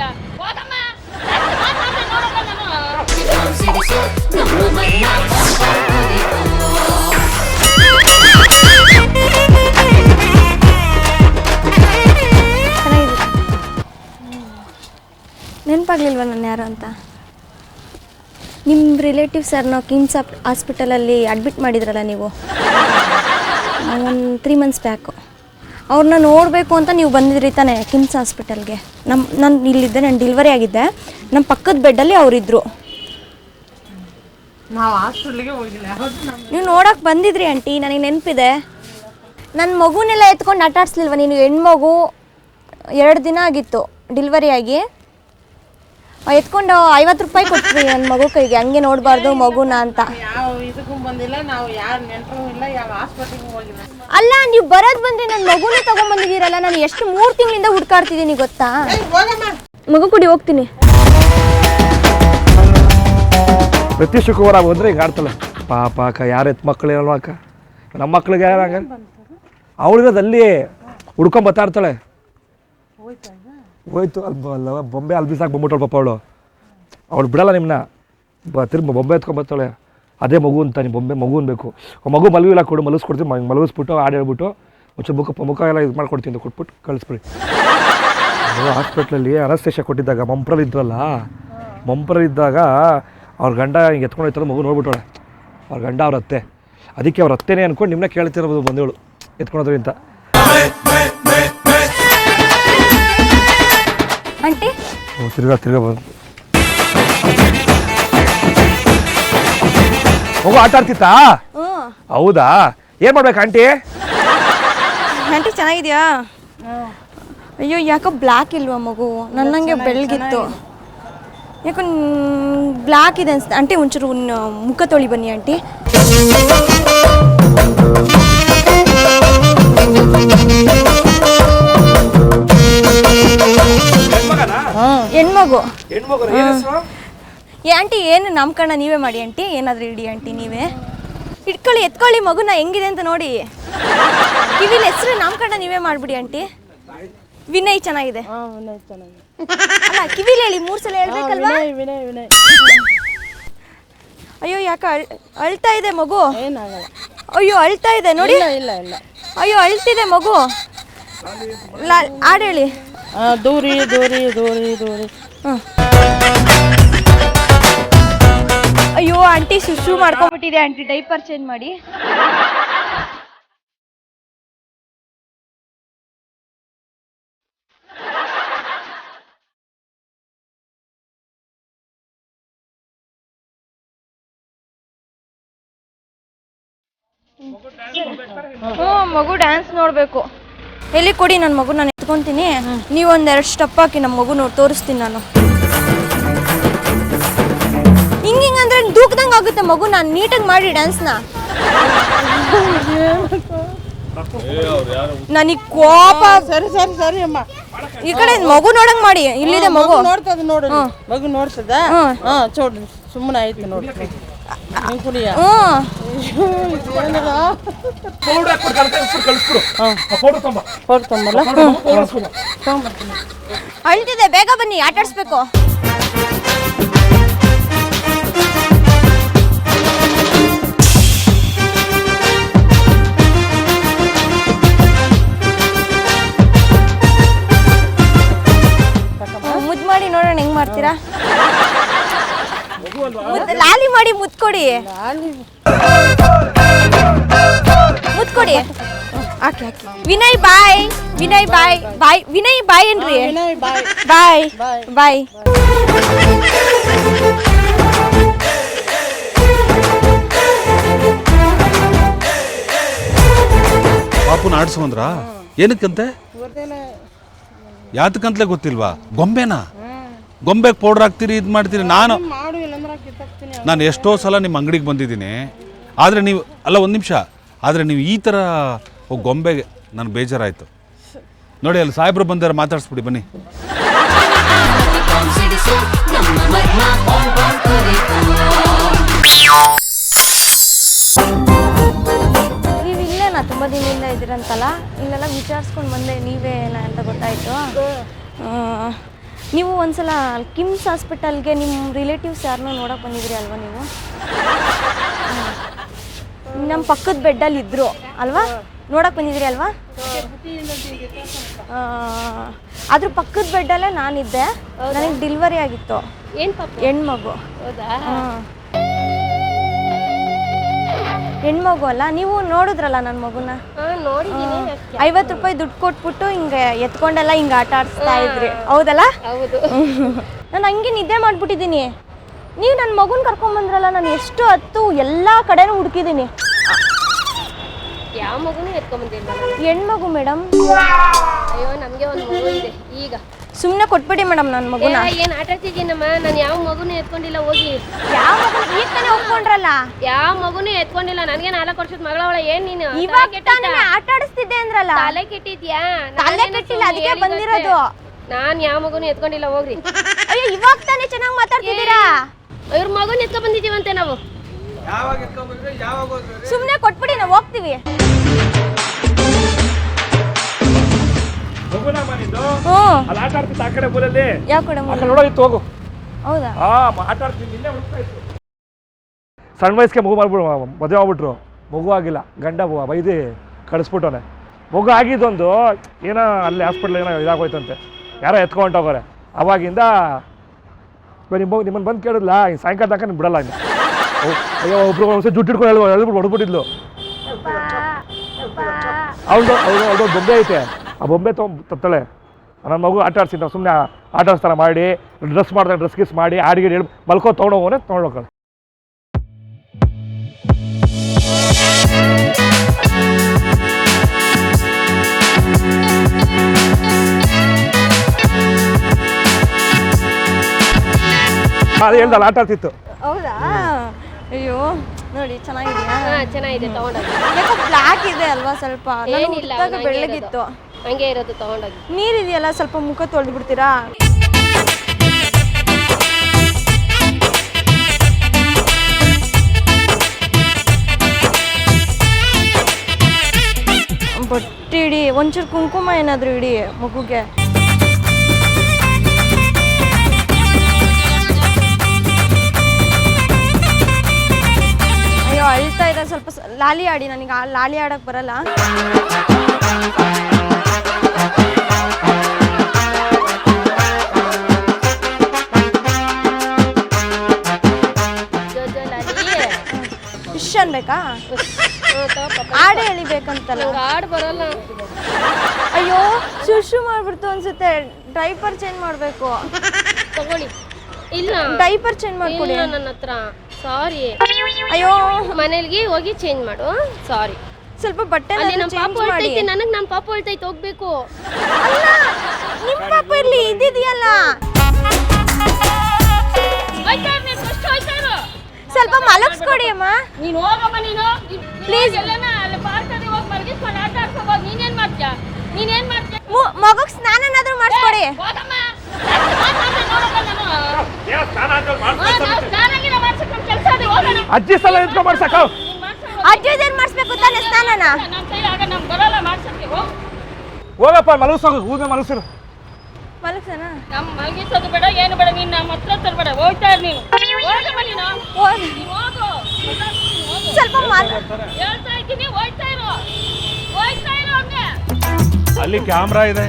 ನಾನು ಚೆನ್ನಾಗಿದೆ ನೆನಪಾಗ್ಲಿಲ್ವ ನಾನು ಯಾರು ಅಂತ? ನಿಮ್ಮ ರಿಲೇಟಿವ್ಸ್ ಯಾರನ್ನೋ ಕಿಮ್ಸ್ ಹಾಸ್ಪಿಟಲಲ್ಲಿ ಅಡ್ಮಿಟ್ ಮಾಡಿದ್ರಲ್ಲ ನೀವು? ಒಂದು ತ್ರೀ ಮಂತ್ಸ್ ಬ್ಯಾಕು ಅವ್ರನ್ನ ನೋಡಬೇಕು ಅಂತ ನೀವು ಬಂದಿದ್ರಿ ತಾನೆ ಕಿಮ್ಸ್ ಹಾಸ್ಪಿಟಲ್ಗೆ. ನಮ್ಮ ನಾನು ಇಲ್ಲಿದ್ದೆ ನಾನು ಡೆಲಿವರಿ ಆಗಿದ್ದೆ. ನಮ್ಮ ಪಕ್ಕದ ಬೆಡ್ಡಲ್ಲಿ ಅವರಿದ್ದರು ನಾವು ನೋಡೋಕೆ ಬಂದಿದ್ರಿ ಆಂಟಿ ನನಗೆ ನೆನಪಿದೆ. ನನ್ನ ಮಗುನೆಲ್ಲ ಎತ್ಕೊಂಡು ಆಟಾಡ್ಸ್ಲಿಲ್ವ ನೀನು ಹೆಣ್ಮಗು? ಎರಡು ದಿನ ಆಗಿತ್ತು ಡಿಲ್ವರಿ ಆಗಿ. ಎತ್ಕೊಂಡು ಐವತ್ತು ರೂಪಾಯಿ ಕೊಡ್ತೀನಿ ನನ್ನ ಮಗು ಕೈಗೆ. ಹಂಗೆ ನೋಡಬಾರ್ದು ಮಗುನ ಅಂತ. ಯಾವ ಇದಕ್ಕೂ ಬಂದಿಲ್ಲ ನಾವು ಯಾರು ನೆಂಟರು ಇಲ್ಲ ಯಾವ ಹಾಸ್ಪಿಟ್ಲಿಗೂ ಹೋಗಿಲ್ಲ. ಅಲ್ಲ ನೀವು ಬರೋದು ಬಂದ್ರೆ ನನ್ನ ಮಗುನ ತಗೊಂಡ್ಬಂದಿದ್ದೀರಲ್ಲ ನಾನು ಎಷ್ಟು ಮೂರು ತಿಂಗಳಿಂದ ಹುಡ್ಕಾಡ್ತಿದ್ದೀನಿ ಗೊತ್ತಾ? ಹೋಗಮ್ಮ. ಮಗು ಕುಡಿ ಹೋಗ್ತೀನಿ. ಪ್ರತಿ ಶುಕ್ರವಾರ ಬಂದ್ರೆ ಈಗ ಆಡ್ತಾಳೆ ಪಾಪ ಅಕ್ಕ ಯಾರು ಎತ್ ಮಕ್ಕಳು ಹೇಳುವ ಅಕ್ಕ? ನಮ್ಮ ಮಕ್ಳಿಗೆ ಯಾರು ಹಂಗ ಅವಳಿರೋದು ಅಲ್ಲಿ ಹುಡ್ಕೊಂಡ್ ಬತ್ತಾಡ್ತಾಳೆ. ಹೋಯ್ತು ಅಲ್ಲಿ ಅಲ್ಲ, ಬೊಂಬೆ ಅಲ್ಲಿ ಬಿಸಾಕ್ ಬಂದ್ಬಿಟ್ಟಳು ಪಾಪ ಅವಳು. ಅವಳು ಬಿಡಲ್ಲ ನಿಮ್ಮನ್ನ ಬ, ತಿರ್ಗಿ ಬೊಂಬೆ ಎತ್ಕೊಂಬರ್ತಾಳೆ ಅದೇ ಮಗು ಅಂತ ನಿಮ್ಮ ಬೊಂಬೆ ಮಗು ಅನ್ಬೇಕು. ಮಗು ಮಲಗಿಲ್ಲ ಕೊಡು ಮಲಗಿಸ್ಕೊಡ್ತೀನಿ ಮ- ಮಲಗಿಸ್ಬಿಟ್ಟು ಹಾಡು ಹೇಳ್ಬಿಟ್ಟು ಒಂಚೂರು ಮುಖ ಮುಖ ಎಲ್ಲ ಇದು ಮಾಡ್ಕೊಡ್ತೀನಿ ಅಂತ ಕೊಟ್ಬಿಟ್ಟು ಕಳಿಸ್ಬಿಡಿ. ಹಾಸ್ಪಿಟ್ಲಲ್ಲಿ ಅನಸ್ತೇಶ ಕೊಟ್ಟಿದ್ದಾಗ, ಮಂಪ್ರಲ್ಲಿ ಇದ್ರಲ್ಲ, ಮಂಪ್ರಲ್ಲಿ ಇದ್ದಾಗ ಅವ್ರ ಗಂಡ ಹಿಂಗೆ ಎತ್ಕೊಂಡು ಹೋಯ್ತಾರೆ ಮಗು ನೋಡ್ಬಿಟ್ಟೋಳೆ ಅವ್ರ ಗಂಡ ಅವ್ರ ಅತ್ತೆ. ಅದಕ್ಕೆ ಅವ್ರ ಅತ್ತೆನೇ ಅನ್ಕೊಂಡು ನಿಮ್ಮನ್ನ ಕೇಳ್ತಿರೋದು ಬಂದೇಳು ಎತ್ಕೊಳೋದ್ರಿ ತಿರ್ಗಾ ತಿರ್ಗಾ ಬಂದು ಮಗು ಆಟ ಆಡ್ತಿತ್ತಾ? ಹ್ಞೂ. ಹೌದಾ? ಏನ್ ಮಾಡ್ಬೇಕು ಆಂಟಿ? ಆಂಟಿ ಚೆನ್ನಾಗಿದ್ಯಾ? ಅಯ್ಯೋ ಯಾಕೋ ಬ್ಲ್ಯಾಕ್ ಇಲ್ವಾ ಮಗು? ನನ್ನಂಗೆ ಬೆಳಗಿತ್ತು ಯಾಕೋ ಬ್ಲ್ಯಾಕ್ ಇದೆ ಅನ್ಸುತ್ತೆ ಆಂಟಿ ಒಂಚೂರು ಮುಖ ತೊಳಿ ಬನ್ನಿ ಆಂಟಿ. ಹೆಣ್ಮಗು. ಏ ಆಂಟಿ ಏನು ಕಣ್ಣ ನೀವೇ ಮಾಡಿ ಆಂಟಿ? ಏನಾದರೂ ಇಡಿ ಆಂಟಿ ನೀವೇ? ಇಟ್ಕೊಳ್ಳಿ ಎತ್ಕೊಳ್ಳಿ ಮಗುನ ಹೆಂಗಿದೆ ಅಂತ ನೋಡಿ. ಕಿವಿಲಿ ಹೆಸರು ನಾಮಕರಣ ನೀವೇ ಮಾಡ್ಬಿಡಿ ಆಂಟಿ. ವಿನಯ್ ಚೆನ್ನಾಗಿದೆ. ಅಲ್ಲ ಕಿವಿಲಿ ಹೇಳಿ ಮೂರು ಸಲ ಹೇಳ್ಬೇಕಲ್ವಾ? ವಿನಯ್ ವಿನಯ್ ವಿನಯ್. ಅಯ್ಯೋ ಯಾಕೆ ಅಳ್ ಅಳ್ತಾ ಇದೆ ಮಗು? ಅಯ್ಯೋ ಅಳ್ತಾ ಇದೆ ನೋಡಿ. ಇಲ್ಲ ಇಲ್ಲ ಇಲ್ಲ. ಅಯ್ಯೋ ಅಳ್ತಿದೆ ಮಗು. ಲಾ- ಹಾಡ್ ಹೇಳಿ. ಆ, ದೂರಿ ದೂರಿ ದೂರಿ ದೂರಿ. ಅಯ್ಯೋ ಆಂಟಿ ಸುಶು ಮಾಡ್ಕೊಂಬಿಟ್ಟಿದೆ ಆಂಟಿ ಡೈಪರ್ ಚೇಂಜ್ ಮಾಡಿ. ಹ್ಞೂ ಮಗು ಡ್ಯಾನ್ಸ್ ನೋಡಬೇಕು. ಎಲ್ಲಿ ಕೊಡಿ ನನ್ನ ಮಗು ನಾನು ಎತ್ಕೊಂತೀನಿ ನೀವು ಒಂದೆರಡು ಸ್ಟೆಪ್ ಹಾಕಿ ನಮ್ಮ ಮಗು ನೋಡಿ ತೋರಿಸ್ತೀನಿ ನಾನು. ಹಿಂಗ್ ಹಿಂಗೆ ಅಂದ್ರೆ ದೂಕ್ದಂಗೆ ಆಗುತ್ತೆ ಮಗು ನಾನು ನೀಟಾಗಿ ಮಾಡಿ ಡ್ಯಾನ್ಸ್ನ ನನಗೆ ಕೋಪ ಸರಿ ಸರಿ ಸರಿ ಅಮ್ಮ. ಈ ಕಡೆ ಮಗು ನೋಡಂಗ್ ಮಾಡಿ. ಇಲ್ಲಿದೆ ಮಗು ನೋಡ್ತದ ನೋಡು. ಮಗು ನೋಡ್ತದ. ಹಾ ಚೋಡ್ರಿ ಸುಮ್ಮನೆ ಆಯ್ತು ನೋಡಿ. ಹ್ಞೂ. ತೊಂಬಲ್ಲ ಅಳ್ತಿದೆ ಬೇಗ ಬನ್ನಿ ಆಟ ಕೊಡಿ ವಿನಯ್ ಬಾಯ್ ವಿನಯ್ ಬಾಯ್ ಬಾಯ್ ವಿನಯ್ ಬಾಯ್ ಏನ್ರಿ? ಬಾಯ್. ಬಾಯ್ ಬಾಪುನ ಪಾಪುನ ಆಡ್ಸ್ಕೊಂಡ್ರ? ಏನಕ್ಕಂತೆ? ಯಾತಕ್ಕಂತಲೇ ಗೊತ್ತಿಲ್ವಾ? ಗೊಂಬೆನಾ? ಗೊಂಬೆಗೆ ಪೌಡರ್ ಹಾಕ್ತೀರಿ ಇದು ಮಾಡ್ತೀರಿ? ನಾನು ನಾನು ಎಷ್ಟೋ ಸಲ ನಿಮ್ಮ ಅಂಗಡಿಗೆ ಬಂದಿದ್ದೀನಿ. ಆದರೆ ನೀವು ಅಲ್ಲ ಒಂದು ನಿಮಿಷ. ಆದರೆ ನೀವು ಈ ಥರ ಗೊಂಬೆಗೆ ನನಗೆ ಬೇಜಾರಾಯಿತು. ನೋಡಿ ಅಲ್ಲಿ ಸಾಹೇಬ್ರು ಬಂದಾರ ಮಾತಾಡಿಸ್ಬಿಡಿ ಬನ್ನಿ. ನೀವು ಇಲ್ಲೇನಾ? ತುಂಬ ದಿನದಿಂದ ಇದ್ದೀರಂತಲ್ಲ? ಇಲ್ಲೆಲ್ಲ ವಿಚಾರಿಸ್ಕೊಂಡು ಬಂದೆ ನೀವೇನ ಅಂತ ಗೊತ್ತಾಯ್ತು? ನೀವು ಒಂದ್ಸಲ ಕಿಮ್ಸ್ ಹಾಸ್ಪಿಟಲ್ಗೆ ನಿಮ್ಮ ರಿಲೇಟಿವ್ಸ್ ಯಾರನ್ನೂ ನೋಡಕ್ಕೆ ಬಂದಿದ್ರಿ ಅಲ್ವಾ ನೀವು? ನಮ್ಮ ಪಕ್ಕದ ಬೆಡ್ಡಲ್ಲಿ ಇದ್ರು ಅಲ್ವಾ? ನೋಡಕ್ಕೆ ಬಂದಿದ್ರಿ ಅಲ್ವಾ? ಅದ್ರ ಪಕ್ಕದ ಬೆಡ್ಡಲ್ಲೇ ನಾನಿದ್ದೆ. ನನಗೆ ಡಿಲ್ವರಿ ಆಗಿತ್ತು. ಹೆಣ್ಮಗು. ಹೌದಾ? ಹಾಂ ಹೆಣ್ಮಗು ಅಲ್ಲ ನೀವು ನೋಡಿದ್ರಲ್ಲ ನನ್ನ ಮಗುನ? ನೋಡಿದೀನಿ ಐವತ್ತು ರೂಪಾಯಿ ದುಡ್ಡು ಕೊಟ್ಬಿಟ್ಟು ಹಿಂಗೆ ಎತ್ಕೊಂಡೆಲ್ಲ ಹಿಂಗೆ ಆಟ ಆಡಿಸ್ತಾ ಇದ್ರಿ. ಹೌದಲ್ಲ? ಹೌದು. ನಾನು ಹಂಗೆ ನಿದ್ದೆ ಮಾಡ್ಬಿಟ್ಟಿದ್ದೀನಿ. ನೀವು ನನ್ನ ಮಗುನ ಕರ್ಕೊಂಬಂದ್ರಲ್ಲ ನಾನು ಎಷ್ಟು ಹತ್ತು ಎಲ್ಲ ಕಡೆನೂ ಹುಡುಕಿದ್ದೀನಿ. ಯಾವ ಮಗುನೂ ಎತ್ಕೊಂಬಂದಿಲ್ಲ. ಹೆಣ್ಮಗು ಮೇಡಮ್. ಅಯ್ಯೋ ನಮಗೆ ಒಂದು ಮಗು ಇದೆ. ಈಗ. ಸುಮ್ಮನೆ ಕೊಟ್ಬಿಡಿ ಮೇಡಮ್ ನನ್ನ ಮಗು ಏನು ಏನ್ ಆಟ ಆಡ್ತಿದ್ದೀನಮ್ಮ ನಾನು ಯಾವ ಮಗುನು ಎತ್ಕೊಂಡಿಲ್ಲ ಹೋಗಿ. ಯಾವ ಮಗು? ಈಗ ತಾನೇ ಒಪ್ಕೊಂಡ್ರಲ್ಲ ಯಾವ ಮಗುನೂ ಎತ್ಕೊಂಡಿಲ್ಲ ನನಗೆ ನಾಲ್ಕು ವರ್ಷದ ಮಗಳವಳ ಏನ್ ನೀನು? ಇವಾಗ ಆಟಾಡಿಸ್ತಿದ್ದೆ ತಾನೇ ಆಟ ಆಡಿಸ್ತಿದ್ದೆ ಅಂದ್ರಲ್ಲ. ತಲೆ ಕೆಟ್ಟಿದ್ಯಾ? ತಲೆ ಕೆಟ್ಟಿಲ್ಲ, ಅದಕ್ಕೆ ಬಂದಿರೋದು. ನಾನ್ ಯಾವ ಮಗುನು ಎತ್ಕೊಂಡಿಲ್ಲ ಹೋಗ್ರಿ. ಅಯ್ಯೋ ಇವಾಗ ತಾನೇ ಚೆನ್ನಾಗಿ ಮಾತಾಡ್ತಿದ್ದೀರಾ? ಇವ್ರ ಮಗುನ ಎತ್ಕೊ ಬಂದಿದೀವಂತೆ ನಾವು. ಸುಮ್ಮನೆ ಕೊಟ್ಬಿಡಿ ನಾವು ಹೋಗ್ತೀವಿ. ಅಲ್ಲಿ ಆಟ ಆಡ್ತಿತ್ತು ಆ ಕಡೆ ಊರಲ್ಲಿ? ಯಾವ ಕಡೆ ಆ ಕಡೆ ನೋಡೋದಿತ್ತು ಹೋಗು. ಹೌದಾ? ಆ ಮ- ಆಟ ಆಡ್ತೀನಿ ನಿನ್ನೆ ಹುಡುಕ್ತಾ ಇತ್ತು. ಸಣ್ಣ ವಯಸ್ಸಿಗೆ ಮಗು ಮಾಡ್ಬಿಡು ಮದುವೆ ಆಗ್ಬಿಟ್ರು. ಮಗು ಆಗಿಲ್ಲ ಗಂಡ ಬ- ಬೈದಿ ಕಳಿಸ್ಬಿಟ್ಟವನೆ. ಮಗು ಆಗಿದ್ದೊಂದು ಏನೋ ಅಲ್ಲಿ ಹಾಸ್ಪಿಟ್ಲ್ ಏನೋ ಇದಾಗೋಯ್ತಂತೆ. ಯಾರೋ ಎತ್ಕೊಂಡೋಗೋರೆ ಅವಾಗಿಂದ ನಿಮ್ಮ ನಿಮ್ಮನ್ನು ಬಂದು ಕೇಳಿದ್ಲ? ಸಾಯಂಕಾಲ ತನಕ ನೀನು ಬಿಡಲ್ಲ ಇನ್ನು. ಅಯ್ಯೋ ಒಬ್ರು ಒಂದ್ಸರಿ ಜುಟ್ಟು ಹಿಡ್ಕೊಂಡು ಹೇಳ್ಬೋದು ಹೇಳ್ಬಿಟ್ಟು ಹೊಡೆದ್ಬಿಟ್ಟಿದ್ಲು ಅವಳು ಅವಳು ಅವಳು ಬೊಂಬೆ ಐತೆ. ಆ ಬೊಂಬೆ ತೊಗೊಂಡು ತತ್ತಾಳೆ ನನ್ನ ಮಗು ಆಟ ಆಡ್ಸಿದ್ದ ನಾವು ಸುಮ್ಮನೆ ಆಟ ಆಡಿಸ್ತಾರ ಮಾಡಿ ಡ್ರೆಸ್ ಮಾಡ್ತಾರೆ ಡ್ರೆಸ್ ಗಿಸ್ ಮಾಡಿ ಆಡಿಗೆ ಹೇಳಿ ಮಲ್ಕೋ ತೊಗೊಂಡೋಗೋನೆ ತೊಗೊಂಡೋಗೋಣ ಅದು ಹೇಳ್ದಲ್ಲ ಆಟ ಆಡ್ತಿತ್ತು. ಹೌದಾ? ಅಯ್ಯೋ ನೋಡಿ ಚೆನ್ನಾಗಿದೆಯಾ? ಹಾ ಚೆನ್ನಾಗಿದೆ ತಗೊಂಡೋಗಿ ಯಾಕೋ ಬ್ಲ್ಯಾಕ್ ಇದೆ ಅಲ್ವಾ ಸ್ವಲ್ಪ? ನಾನು ಏನಿಲ್ಲ ಬೆಳ್ಳಗಿತ್ತು. ಹಂಗೆ ಇರೋದು ತಗೊಂಡೋಗಿ. ನೀರಿದೆಯಲ್ಲ, ಸ್ವಲ್ಪ ಮುಖ ತೊಳೆದು ಬಿಡ್ತೀರಾ? ಬಟ್ಟೆ ಇಡಿ, ಒಂಚೂರು ಕುಂಕುಮ ಏನಾದರೂ ಇಡಿ ಮಗುಗೆ. ಅಯ್ಯೋ, ಅಳ್ತಾ ಇದೆ ಸ್ವಲ್ಪ ಸ- ಲಾಲಿ ಆಡಿ, ನನಗೆ ಆ ಲಾಲಿ ಆಡಕ್ಕೆ ಬರಲ್ಲ. ಫಿಶ್ ಹಾಡು ಎಳಿಬೇಕಂತಲ್ಲ ಆಡ್ ಬರಲ್ಲ. ಅಯ್ಯೋ ಶುಶು ಮಾಡ್ಬಿಡ್ತು ಅನ್ಸುತ್ತೆ. ಡೈಪರ್ ಚೇಂಜ್ ಮಾಡಬೇಕು. ತಗೊಳ್ಳಿ. ಇಲ್ಲ. ಡೈಪರ್ ಚೇಂಜ್ ಮಾಡ್ಕೊಡಿ. ನನ್ನ ಹತ್ರ. ಸಾರಿ. ಅಯ್ಯೋ. ಮನೇಲಿ ಹೋಗಿ ಚೇಂಜ್ ಮಾಡು. ಸಾರಿ. ಸ್ವಲ್ಪ ಬಟ್ಟೆ ಅಲ್ಲಿ ನಮ್ಮ ಪಾಪ ಚೇಂಜ್ ನನಗೆ ನಮ್ಮ ಪಾಪ ಹೊಳ್ತೈತಿ ಹೋಗ್ಬೇಕು. ಅಲ್ಲ ನಿಮ್ಮ ಪಾಪ ಇರ್ಲಿ ಇದ್ದಿದೆಯಲ್ಲ. ಸ್ವಲ್ಪ ಮಲಗಿಸ್ಕೊಡಿ ಅಮ್ಮ. ನೀನು ಹೋಗಮ್ಮ ನೀನು. ಪ್ಲೀಸ್ ಎಲ್ಲನ ಅಲ್ಲಿ ಹೋಗಿ ಮಲಗಿಸ್ಕೊಂಡು ಆಟ ಆಡ್ಕೋಬೋದು ನೀನೇನ್ ಮಾಡ್ತೀಯ? ನೀನೇನ್ ಮಾಡ್ತೀಯ? ಮು- ಮಗುಗ್ ಸ್ನಾನನಾದ್ರೂ ಮಾಡಿಸ್ಕೊಡಿ. ಹೋಗಮ್ಮ. ಮಾತಾಡ್ದೆ ನೋಡಮ್ಮ ನಾನು. ಹಾ, ನಾವು ಸ್ನಾನ ಏನಾದ್ರು ಮಾಡ್ಸಕ್ ನಮ್ ಕೆಲ್ಸ ಅದು, ಹೋಗೋಣ. ಅಜ್ಜಿ ಸಲ ಇದು ಮಾಡ್ಸಕ್ಕ ಅಜ್ಜಿ ಏನ್ ಮಾಡಿಸ್ಬೇಕು ತಾನೆ ಸ್ನಾನನ ಹೋಗು. ಹೋಗಪ್ಪ ಮಲಗಿಸೋಗ ಕೂದ ಮಲಗಿಸಿರು ಮಲಗ್ಸನ? ನಮ್ ಮಲಗಿಸೋದು ಬೇಡ ಏನು ಬೇಡ ನೀನ್ ನಮ್ಮ ಹತ್ರ ತರಬೇಡ ಹೋಗ್ತಾ ಇರ್ ನೀನು. ಹೋಗಮ್ಮ ನೀನು. ನೀನ್ ಹೋಗು. ಸ್ವಲ್ಪ ಹೇಳ್ತಾ ಇದ್ದೀನಿ ಹೋಗ್ತಾ ಇರೋ. ಹೋಗ್ತಾ ಇರು ಹಂಗೆ. ಅಲ್ಲಿ ಕ್ಯಾಮ್ರಾ ಇದೆ.